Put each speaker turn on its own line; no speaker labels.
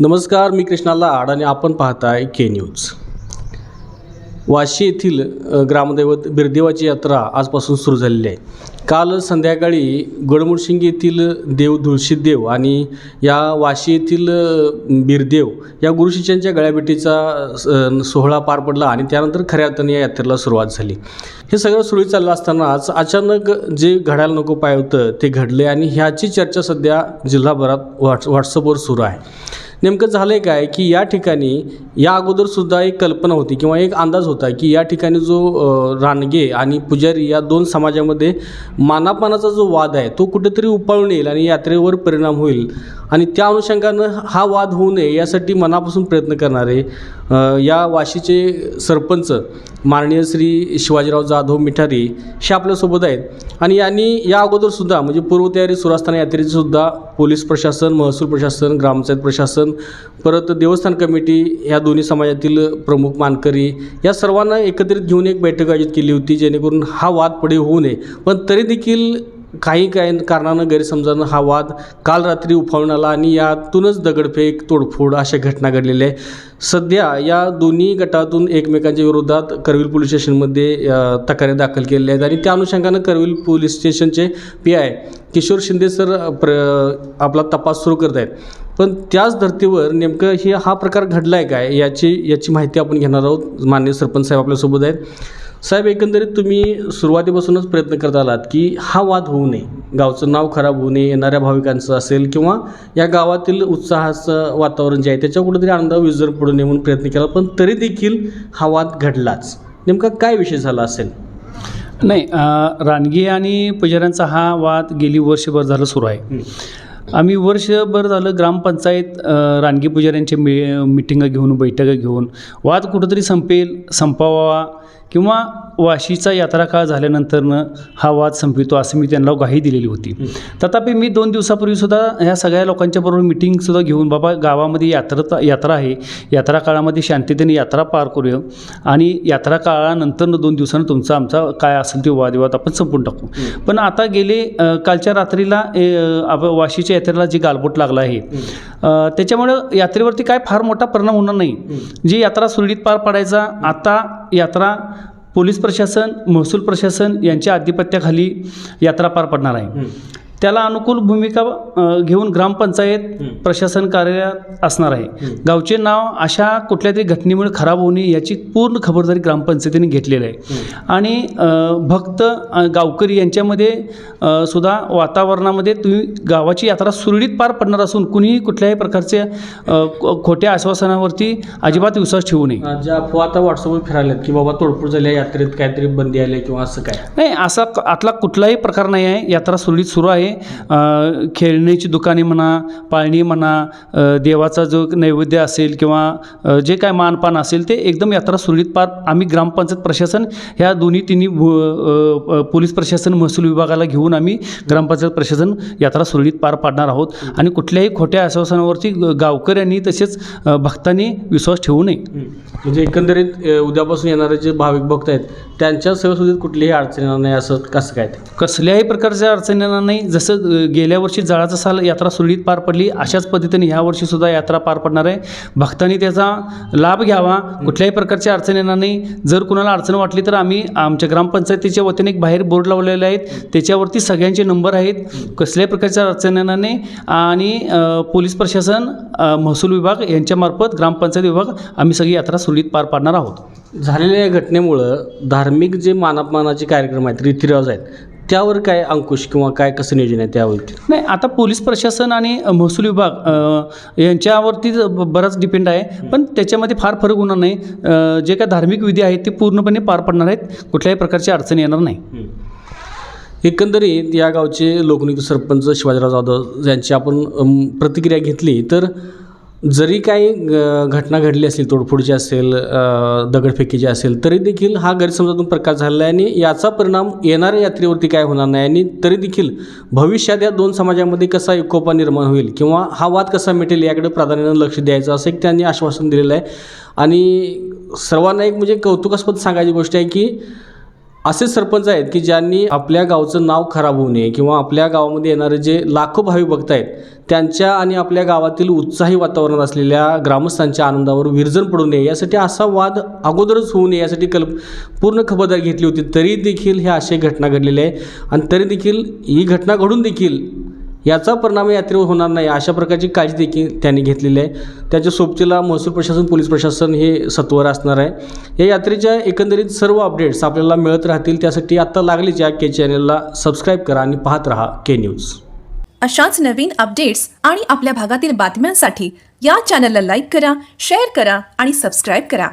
नमस्कार मी कृष्णा लाड आणि आपण पाहताय के न्यूज वाशी येथील ग्रामदैवत बिरदेवाची यात्रा आजपासून सुरू झालेली आहे. काल संध्याकाळी गडमुडशिंग येथील देव धुळशीत देव आणि या वाशी येथील बिरदेव या गुरुशिष्यांच्या गळ्याभेटीचा सोहळा पार पडला आणि त्यानंतर खऱ्या अर्थाने या यात्रेला सुरुवात झाली. हे सगळं सुरळीत चाललं असतानाच अचानक जे घडायला नको पाय होतं ते घडले आणि ह्याची चर्चा सध्या जिल्हाभरात व्हॉट्स व्हॉट्सअपवर सुरू आहे. नेमकं झालं आहे काय की या ठिकाणी या अगोदरसुद्धा एक कल्पना होती किंवा एक अंदाज होता की या ठिकाणी जो रानगे आणि पुजारी या दोन समाजामध्ये मानापानाचा जो वाद आहे तो कुठेतरी उपाळून येईल आणि यात्रेवर परिणाम होईल. आणि त्या अनुषंगानं हा वाद होऊ नये यासाठी मनापासून प्रयत्न करणारे या वाशीचे सरपंच माननीय श्री शिवाजीराव जाधव मिठारी हे आपल्यासोबत आहेत. आणि यांनी या अगोदरसुद्धा म्हणजे पूर्वतयारी सुरू असताना यात्रेची पोलीस प्रशासन महसूल प्रशासन ग्रामपंचायत प्रशासन परत देवस्थान कमिटी ह्या दोन्ही समाजातील प्रमुख मानकरी या सर्वांना एकत्रित घेऊन एक बैठक आयोजित केली होती जेणेकरून हा वाद पुढे होऊ नये. पण तरी देखील काही काही कारणानं गैरसमजानं हा वाद काल रात्री उफाळून आला आणि यातूनच दगडफेक तोडफोड अशा घटना घडलेल्या आहे सध्या या दोन्ही गटातून एकमेकांच्या विरोधात करवील पोलीस स्टेशनमध्ये तक्रारी दाखल केलेल्या आहेत आणि त्या अनुषंगानं करवील पोलीस स्टेशनचे P I Kishore Shinde sir प्र आपला तपास सुरू करत आहेत. पण त्याच धर्तीवर नेमकं हे हा प्रकार घडला आहे काय? याची याची माहिती आपण घेणार आहोत. माननीय सरपंच साहेब आपल्यासोबत आहेत. साहेब एकंदरीत तुम्ही सुरुवातीपासूनच प्रयत्न करत आलात की हा वाद होऊ नये गावचं नाव खराब होऊ नये येणाऱ्या भाविकांचं असेल किंवा या गावातील उत्साहाचं वातावरण जे आहे त्याच्यावर कुठेतरी आनंद विजर पडू नये म्हणून प्रयत्न केला पण तरी देखील हा वाद घडलाच. नेमका काय विषय झाला असेल?
नाही रानगी आणि पुजाऱ्यांचा हा वाद गेली वर्षभर झालं सुरू आहे. आम्ही वर्षभर झालं ग्रामपंचायत रानगी पुजाऱ्यांचे मि मिटिंगं घेऊन बैठका घेऊन वाद कुठंतरी संपेल संपावा किंवा वाशीचा यात्रा काळ झाल्यानंतरनं हा वाद संपवितो असं मी त्यांना ग्वाही दिलेली होती. तथापि मी दोन दिवसापूर्वीसुद्धा ह्या सगळ्या लोकांच्या बरोबर मिटिंगसुद्धा घेऊन बाबा गावामध्ये यात्रा यात्रा आहे. यात्रा काळामध्ये शांततेने यात्रा पार करूया आणि यात्रा काळानंतरनं दोन दिवसानं तुमचा आमचा काय असेल ते वादविवाद आपण संपून टाकू. पण आता गेले कालच्या रात्रीला वाशीच्या यात्रेला जी गालबोट लागला आहे. त्याच्यामुळं यात्रेवरती काय फार मोठा परिणाम होणार नाही. जी यात्रा सुरळीत पार पाडायचा आता यात्रा पोलीस प्रशासन महसूल प्रशासन यांच्या आधिपत्याखाली यात्रा पार पडणार आहे. त्याला अनुकूल भूमिका अ, घेऊन ग्रामपंचायत प्रशासन कार्यालयात असणार आहे. गावचे नाव अशा कुठल्या तरी घटनेमुळे खराब होऊ नये याची पूर्ण खबरदारी ग्रामपंचायतीने घेतलेली आहे. आणि अ, भक्त अ, गावकरी यांच्यामध्ये अ, सुद्धा वातावरणामध्ये तुम्ही गावाची यात्रा सुरळीत पार पडणार असून कुणीही कुठल्याही प्रकारचे अ, खो- खोट्या आश्वासनावरती अजिबात विश्वास ठेवू नये.
अ, ज्या अफवा आता व्हॉट्सअपवर फिरायल्यात की बाबा तोडफोड झाली आहे यात्रेत काहीतरी बंदी आली किंवा असं काय?
नाही असा क- आतला कुठलाही प्रकार नाही आहे. यात्रा सुरळीत सुरू आहे. खेळण्याची दुकाने म्हणा पाळणी म्हणा देवाचा जो नैवेद्य असेल किंवा जे काय मानपान असेल ते एकदम यात्रा सुरळीत पार आम्ही ग्रामपंचायत प्रशासन ह्या दोन्ही तिन्ही पोलीस प्रशासन महसूल विभागाला घेऊन आम्ही ग्रामपंचायत प्रशासन यात्रा सुरळीत पार पाडणार आहोत. आणि कुठल्याही खोट्या आश्वासनावरती गावकऱ्यांनी तसेच भक्तांनी विश्वास ठेवू नये.
म्हणजे एकंदरीत उद्यापासून येणारे जे भाविक भक्त आहेत त्यांच्या सहसुदीत कुठलीही अडचण येणार नाही असं कसं काय
कसल्याही प्रकारच्या अडचणी येणार नाही. जसं गेल्या वर्षी जळाचा साल यात्रा सुरळीत पार पडली अशाच पद्धतीने ह्या वर्षीसुद्धा यात्रा पार पडणार आहे. भक्तांनी त्याचा लाभ घ्यावा. कुठल्याही प्रकारची अडचण येणार नाही. जर कुणाला अडचण वाटली तर आम्ही आमच्या ग्रामपंचायतीच्या वतीने एक बाहेर बोर्ड लावलेले आहेत त्याच्यावरती सगळ्यांचे नंबर आहेत. कसल्याही प्रकारच्या अडचण येणार नाही. आणि पोलीस प्रशासन महसूल विभाग यांच्यामार्फत ग्रामपंचायत विभाग आम्ही सगळी यात्रा सुरळीत पार पाडणार आहोत.
झालेल्या या घटनेमुळं धार्मिक जे मानापमानाचे कार्यक्रम आहेत रीतिरिवाज आहेत त्यावर काय अंकुश किंवा काय कसं नियोजन आहे त्यावरती
नाही आता पोलीस प्रशासन आणि महसूल विभाग यांच्यावरती बराच डिपेंड आहे. पण त्याच्यामध्ये फार फरक होणार नाही. जे काय धार्मिक विधी आहेत ते पूर्णपणे पार पडणार आहेत. कुठल्याही प्रकारची अडचण येणार नाही.
एकंदरीत या गावचे लोकनियुक्त सरपंच शिवाजीराव जाधव यांची आपण प्रतिक्रिया घेतली तर जरी काही अ, घटना घडली असेल तोडफोडची असेल दगडफेकीची असेल तरी देखील हा गैरसमजातून प्रकार झालेला आहे आणि याचा परिणाम येणाऱ्या यात्रेवरती काय होणार नाही आणि तरी देखील भविष्यात या दोन समाजामध्ये कसा एकोपा निर्माण होईल किंवा हा वाद कसा मिटेल याकडे प्राधान्यानं लक्ष द्यायचं असं एक त्यांनी आश्वासन दिलेलं आहे. आणि सर्वांना एक म्हणजे कौतुकास्पद सांगायची गोष्ट आहे की असे सरपंच आहेत की ज्यांनी आपल्या गावचं नाव खराब होऊ नये किंवा आपल्या गावामध्ये येणारे जे लाखो भावी भक्त आहेत त्यांच्या आणि आपल्या गावातील उत्साही वातावरण असलेल्या ग्रामस्थांच्या आनंदावर विरजण पडू नये यासाठी असा वाद अगोदरच होऊ नये यासाठी कल्प पूर्ण खबरदारी घेतली होती. तरी देखील ह्या अशा घटना घडलेल्या आहे आणि तरी देखील ही घटना घडून देखील याचा परिणाम यात्रेवर होणार नाही. अशा प्रकारची काळजी देखील त्यांनी घेतलेली आहे. त्याच्या सोबतीला महसूल प्रशासन पोलीस प्रशासन हे सत्वर असणार आहे. या यात्रेच्या एकंदरीत सर्व अपडेट्स आपल्याला मिळत राहतील. त्यासाठी आत्ता लागलीच या के चॅनलला सबस्क्राईब करा आणि पाहत राहा के न्यूज.
अशाच नवीन अपडेट्स आणि आपल्या भागातील बातम्यांसाठी या चॅनलला लाईक करा शेअर करा आणि सबस्क्राईब करा.